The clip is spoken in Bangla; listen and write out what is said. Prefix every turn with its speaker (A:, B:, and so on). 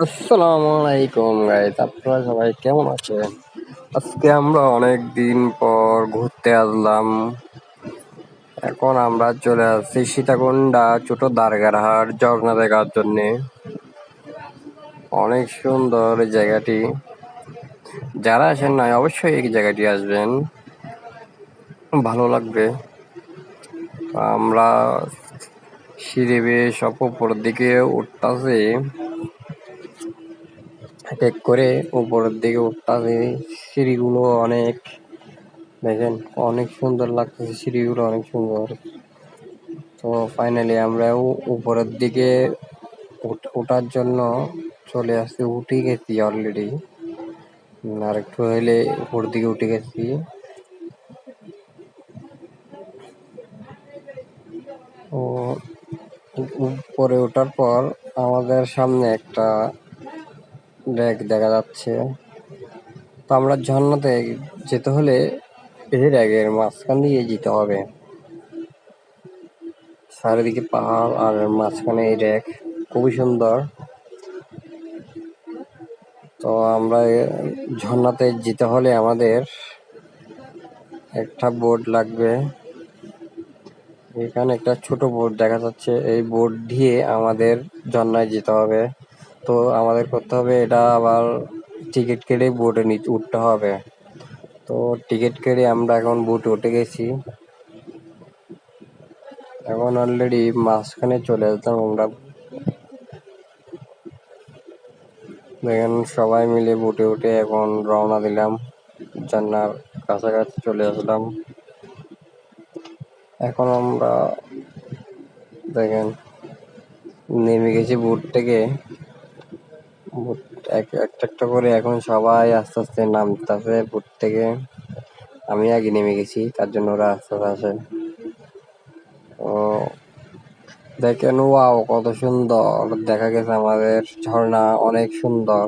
A: আসসালামু আলাইকুম গাইস আপনারা সবাই কেমন আছেন? আজকে আমরা অনেক দিন পর ঘুরতে আসলাম। এখন আমরা চলে আসছি সীতাকুন্ডা ছোট দারগারহাট ঝর্ণা দেখার জন্য। অনেক সুন্দর জায়গাটি। যারা আসেন নাই, অবশ্যই এই জায়গাটি আসবেন। ভালো লাগবে। আমরা সিঁড়ি সব উপরের দিকে উঠতেছি। এক করে উপরের দিকে উঠতেছি সিঁড়িগুলো অনেক, দেখেন, অনেক সুন্দর লাগতেছে সিঁড়িগুলো, অনেক সুন্দর। তো ফাইনালি আমরা উপরের দিকে ওঠার জন্য চলে আসছি, উঠে গেছি অলরেডি আর একটু হইলে উপর দিকে উঠে গেছি। তো, উপরে ওঠার পর আমাদের সামনে একটা র্যাক দেখা যাচ্ছে। তো আমরা ঝর্ণাতে যেতে হলে এই র্যাকের মাঝখান দিয়ে যেতে হবে। চারিদিকে পাহাড় আর মাঝখানে এই র্যাক খুবই সুন্দর। তো আমরা ঝর্ণাতে যেতে হলে আমাদের একটা বোর্ড লাগবে। এখানে একটা ছোট বোর্ড দেখা যাচ্ছে। এই বোর্ড দিয়ে আমাদের ঝর্ণায় যেতে হবে। তো আমাদের করতে হবে এটা আবার টিকিট কেটে বোটে নিচে উঠতে হবে। তো টিকিট কেটে আমরা এখন বোটে উঠে গেছি। এখন অলরেডি মাঝখানে চলে আসলাম আমরা। দেখেন সবাই মিলে বোটে উঠে এখন রওনা দিলাম। ঝর্ণার কাছাকাছি চলে আসলাম। এখন আমরা দেখেন নেমে গেছি বোট থেকে। একটা একটা করে এখন সবাই আস্তে আস্তে নামতেছে থেকে আমি আগে নেমে গেছি, তার জন্য ওরা আস্তে আস্তে আসে। ও, দেখেন ও কত সুন্দর। দেখা গেছে আমাদের ঝর্ণা অনেক সুন্দর।